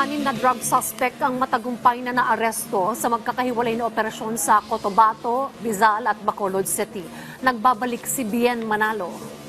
Anim na drug suspect ang matagumpay na naaresto sa magkakahiwalay na operasyon sa Cotabato, Rizal at Bacolod City. Nagbabalik si Bien Manalo.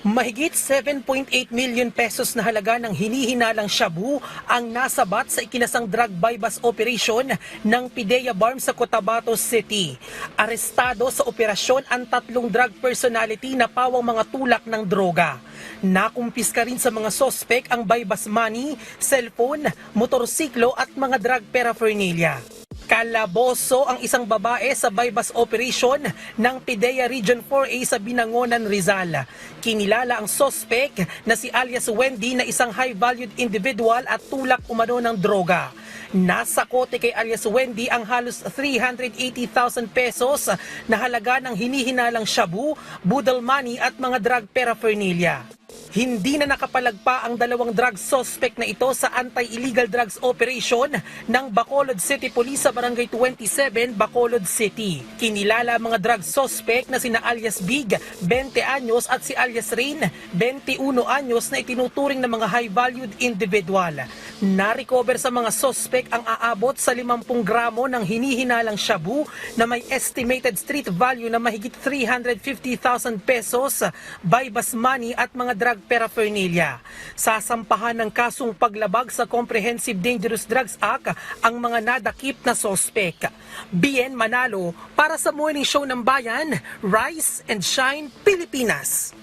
Mahigit 7.8 million pesos na halaga ng hinihinalang shabu ang nasabat sa ikinasang drug bypass operation ng Pidea Barm sa Cotabato City. Arestado sa operasyon ang tatlong drug personality na pawang mga tulak ng droga. Nakumpiska rin sa mga sospek ang bypass money, cellphone, motorsiklo at mga drug paraphernalia. Kalaboso ang isang babae sa bypass operation ng PIDEA Region 4A sa Binangonan, Rizal. Kinilala ang sospek na si alias Wendy na isang high-valued individual at tulak umano ng droga. Nasa kote kay alias Wendy ang halos 380,000 pesos na halaga ng hinihinalang shabu, budal money at mga drug paraphernalia. Hindi na nakapalagpa ang dalawang drug suspect na ito sa anti-illegal drugs operation ng Bacolod City Police sa Barangay 27, Bacolod City. Kinilala mga drug suspect na sina alias Big, 20 anyos at si alias Rain, 21 anyos na itinuturing na mga high-valued individual. Na-recover sa mga suspect ang aabot sa 50 gramo ng hinihinalang shabu na may estimated street value na mahigit 350,000 pesos, bypass money at mga drug paraphernalia. Sasampahan ng kasong paglabag sa Comprehensive Dangerous Drugs Act ang mga nadakip na sospek. BN Manalo para sa Morning Show ng Bayan, Rise and Shine Pilipinas.